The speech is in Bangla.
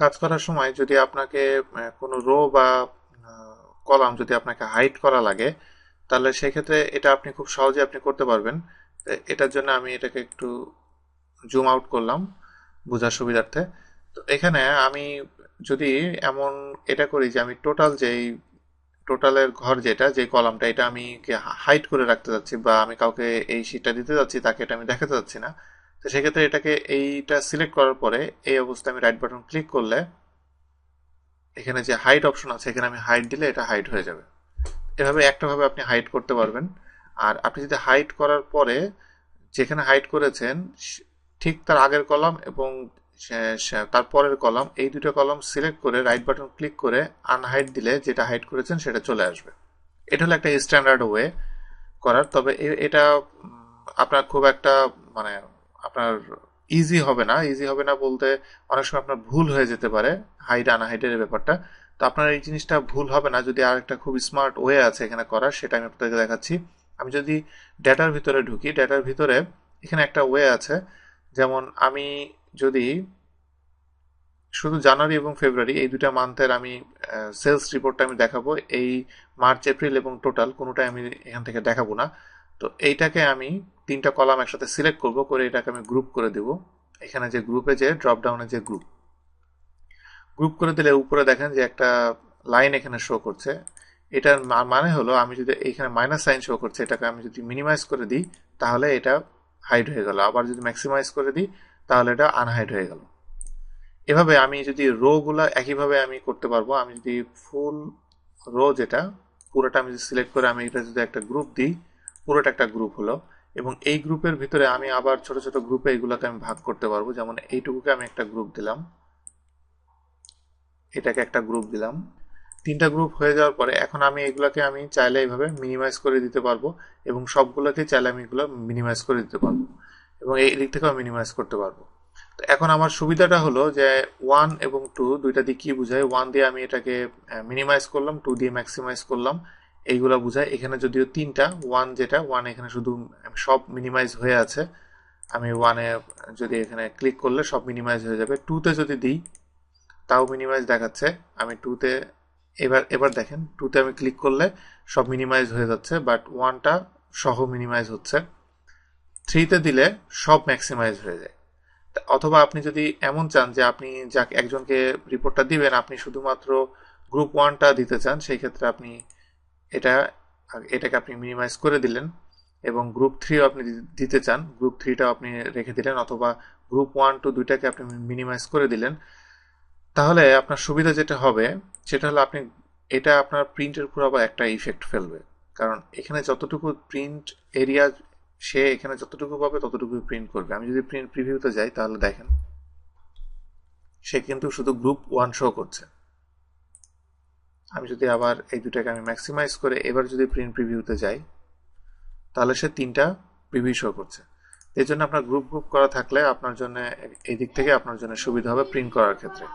কাজ করার সময় যদি আপনাকে কোনো রো বা কলাম যদি আপনাকে হাইড করা লাগে, তাহলে সেক্ষেত্রে এটা আপনি খুব সহজে আপনি করতে পারবেন। এটার জন্য আমি এটাকে একটু জুম আউট করলাম বোঝার সুবিধার্থে। তো এখানে আমি যদি এমন এটা করি যে আমি টোটাল যেই টোটালের ঘর যেটা, যে কলামটা, এটা আমি হাইড করে রাখতে যাচ্ছি বা আমি কাউকে এই শীটটা দিতে যাচ্ছি, তাকে এটা আমি দেখাতে যাচ্ছি না তো সেক্ষেত্রে এটাকে এইটা সিলেক্ট করার পরে এই অবস্থায় আমি রাইট বাটন ক্লিক করলে এখানে যে হাইট অপশন আছে, এখানে আমি হাইট দিলে এটা হাইট হয়ে যাবে। এভাবে একটাভাবে আপনি হাইট করতে পারবেন। আর আপনি যদি হাইট করার পরে যেখানে হাইট করেছেন ঠিক তার আগের কলাম এবং তারপরের কলাম এই দুটো কলাম সিলেক্ট করে রাইট বাটন ক্লিক করে আনহাইড দিলে যেটা হাইট করেছেন সেটা চলে আসবে। এটা হলো একটা স্ট্যান্ডার্ড ওয়ে করার। তবে এটা আপনার খুব একটা মানে আপনার ইজি হবে না ইজি হবে না বলতে অনেক সময় আপনার ভুল হয়ে যেতে পারে হাইড আনহাইডের ব্যাপারটা। তো আপনার এই জিনিসটা ভুল হবে না, যদি আরেকটা খুব স্মার্ট ওয়ে আছে এখানে করার, সেটা আমি আপনাদেরকে দেখাচ্ছি। আমি যদি ডেটার ভিতরে ঢুকি ডেটার ভিতরে এখানে একটা ওয়ে আছে, যেমন আমি যদি শুধু জানুয়ারি এবং ফেব্রুয়ারি, এই দুটা মান্থের আমি সেলস রিপোর্টটা আমি দেখাবো, এই মার্চ, এপ্রিল এবং টোটাল কোনোটাই আমি এখান থেকে দেখাবো না। তো এইটাকে আমি তিনটা কলাম একসাথে সিলেক্ট করব, করে এটাকে আমি গ্রুপ করে দেব। এখানে যে গ্রুপে যে ড্রপ ডাউনে যে গ্রুপ গ্রুপ করে দিলে উপরে দেখেন যে একটা লাইন এখানে শো করছে। এটার মানে হলো আমি যদি এখানে মাইনাস সাইন শো করছে, এটাকে আমি যদি মিনিমাইজ করে দিই, তাহলে এটা হাইড হয়ে গেল। আবার যদি ম্যাক্সিমাইজ করে দিই, তাহলে এটা আনহাইড হয়ে গেল। এভাবে আমি যদি রো গুলা একইভাবে আমি করতে পারব, আমি যদি ফুল রো যেটা, পুরোটা আমি সিলেক্ট করে আমি এটা যদি একটা গ্রুপ দিই, পুরোটা একটা গ্রুপ হলো। এবং এই গ্রুপের ভিতরে আমি আবার ছোট ছোট গ্রুপে এগুলোকে আমি ভাগ করতে পারব। যেমন এইটুকুকে আমি একটা গ্রুপ দিলাম। এটাকে একটা গ্রুপ দিলাম। তিনটা গ্রুপ হয়ে যাওয়ার পরে এখন আমি এগুলোকে আমি চাইলে এইভাবে মিনিমাইজ করে দিতে পারব এবং সবগুলোকে চাইলে আমি এগুলো মিনিমাইজ করে দিতে পারব এবং এই দিক থেকেও মিনিমাইজ করতে পারব। তো এখন আমার সুবিধাটা হলো যে ওয়ান এবং টু দুইটা দিয়ে কি বোঝায়? ওয়ান দিয়ে আমি এটাকে মিনিমাইজ করলাম টু দিয়ে ম্যাক্সিমাইজ করলাম। এইগুলা বোঝায়। এখানে যদিও তিনটা ওয়ান যেটা ওয়ান এখানে শুধু সব মিনিমাইজ হয়ে আছে। আমি ওয়ানে যদি এখানে ক্লিক করলে সব মিনিমাইজ হয়ে যাবে। টুতে যদি দিই, তাও মিনিমাইজ দেখাচ্ছে। আমি টুতে এবার এবার দেখেন টুতে আমি ক্লিক করলে সব মিনিমাইজ হয়ে যাচ্ছে বাট ওয়ানটা সহ মিনিমাইজ হচ্ছে। থ্রিতে দিলে সব ম্যাক্সিমাইজ হয়ে যায়। অথবা আপনি যদি এমন চান যে আপনি যাকে একজনকে রিপোর্টটা দিবেন, আপনি শুধুমাত্র গ্রুপ ওয়ানটা দিতে চান, সেই ক্ষেত্রে আপনি এটা, এটাকে আপনি মিনিমাইজ করে দিলেন এবং গ্রুপ থ্রিও আপনি দিতে চান গ্রুপ থ্রিটাও আপনি রেখে দিলেন অথবা গ্রুপ ওয়ান টু দুইটাকে আপনি মিনিমাইজ করে দিলেন। তাহলে আপনার সুবিধা যেটা হবে, সেটা হলো আপনি, এটা আপনার প্রিন্টের উপর আবার একটা ইফেক্ট ফেলবে। কারণ এখানে যতটুকু প্রিন্ট এরিয়া সে এখানে যতটুকু পাবে ততটুকু প্রিন্ট করবে। আমি যদি প্রিন্ট প্রিভিউতে যাই, তাহলে দেখেন, সে কিন্তু শুধু গ্রুপ ওয়ান শো করছে। আমি যদি আবার এই দুটাকে আমি ম্যাক্সিমাইজ করে এবার যদি প্রিন্ট প্রিভিউতে যাই, তাহলে সে তিনটা প্রিভিউ শো করছে। এই জন্য আপনার গ্রুপ গ্রুপ করা থাকলে আপনার জন্য এই দিক থেকে আপনার জন্য সুবিধা হবে প্রিন্ট করার ক্ষেত্রে।